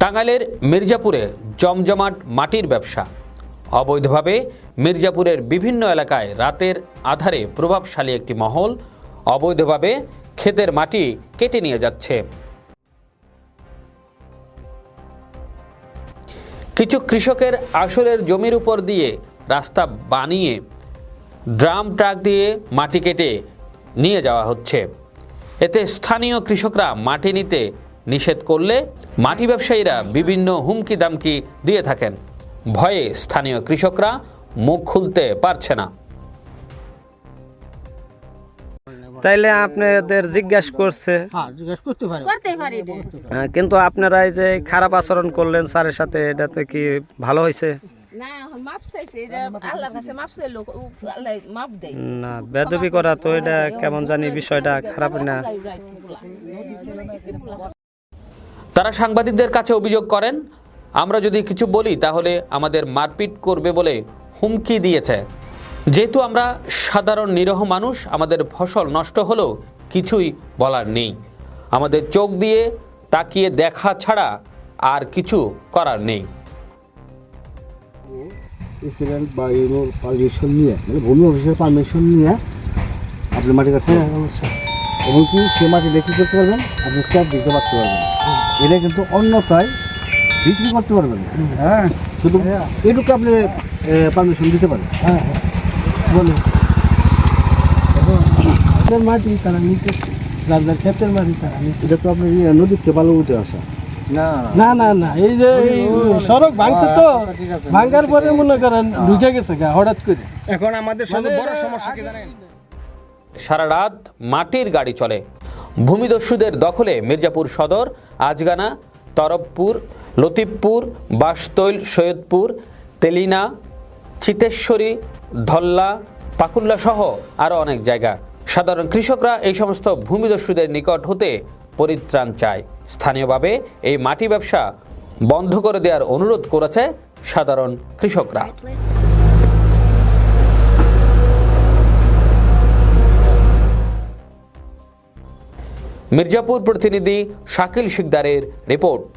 টাঙ্গাইলের মির্জাপুরে জমজমাট মাটির ব্যবসা। অবৈধভাবে মির্জাপুরের বিভিন্ন এলাকায় রাতের আধারে প্রভাবশালী একটি মহল, অবৈধভাবে ক্ষেতের মাটি কেটে নিয়ে যাচ্ছে। কিছু কৃষকের আসলের জমির উপর দিয়ে রাস্তা বানিয়ে ড্রাম ট্রাক দিয়ে মাটি কেটে নিয়ে যাওয়া হচ্ছে। এতে স্থানীয় কৃষকরা মাটি নিতে নিষেধ করলে মাটি ব্যবসায়ীরা বিভিন্ন হুমকি দামকি দিয়ে থাকেন। ভয়ে স্থানীয় কৃষকরা মুখ খুলতে পারছে না। তাইলে আপনাদের জিজ্ঞেস করছে। হ্যাঁ জিজ্ঞেস করতে পারে। করতেই পারি রে। আহ, কিন্তু আপনারা এই যে খারাপ আচরণ করলেন স্যারের সাথে এটাতে কি ভালো হয়েছে? না বেদবি করা তো এটা কেমন জানি বিষয়টা খারাপ না। তারা সাংবাদিকদের কাছে অভিযোগ করেন আমরা যদি কিছু বলি তাহলে আমাদের মারপিট করবে বলে হুমকি দিয়েছে। যেহেতু আমরা সাধারণ নিরহ মানুষ আমাদের ফসল নষ্ট হলেও কিছুই বলার নেই। আমাদের চোখ দিয়ে তাকিয়ে দেখা ছাড়া আর কিছু করার নেই। প্রেসিডেন্ট বা ইউনোর পারমিশন নিয়ে মানে ভূমি অফিসের পারমিশন নিয়ে আপনি মাটি কাটতে এমনকি সে মাটি বিক্রি করতে পারবেন আপনি সব দিতে পারতে পারবেন। এটা কিন্তু অন্যথায় বিক্রি করতে পারবেন। হ্যাঁ শুধু এটুকু আপনি পারমিশন দিতে পারেন। হ্যাঁ বলুন। মাটি তারা নিতে রাজার ক্ষেতের মাটি তারা নিতে এটা তো আপনি ইয়ে নদীতে বালু উঠে আসা। না। না না এই যে সড়ক ভাঙছে তো ভাঙার পরে মনে করেন ঢুকে গেছে গা হঠাৎ করে। এখন আমাদের সঙ্গে বড় সমস্যা কি জানেন? সারা রাত মাটির গাড়ি চলে। ভূমিদস্যুদের দখলে মির্জাপুর সদর আজগানা তরফপুর লতিফপুর বাসতৈল সৈয়দপুর তেলিনা চিতেশ্বরী ধল্লা পাকুল্লা সহ আরও অনেক জায়গা। সাধারণ কৃষকরা এই সমস্ত ভূমিদস্যুদের নিকট হতে পরিত্রাণ চায়। স্থানীয়ভাবে এই মাটি ব্যবসা বন্ধ করে দেওয়ার অনুরোধ করেছে সাধারণ কৃষকরা। মির্জাপুর প্রতিনিধি শাকিল শিকদারের রিপোর্ট।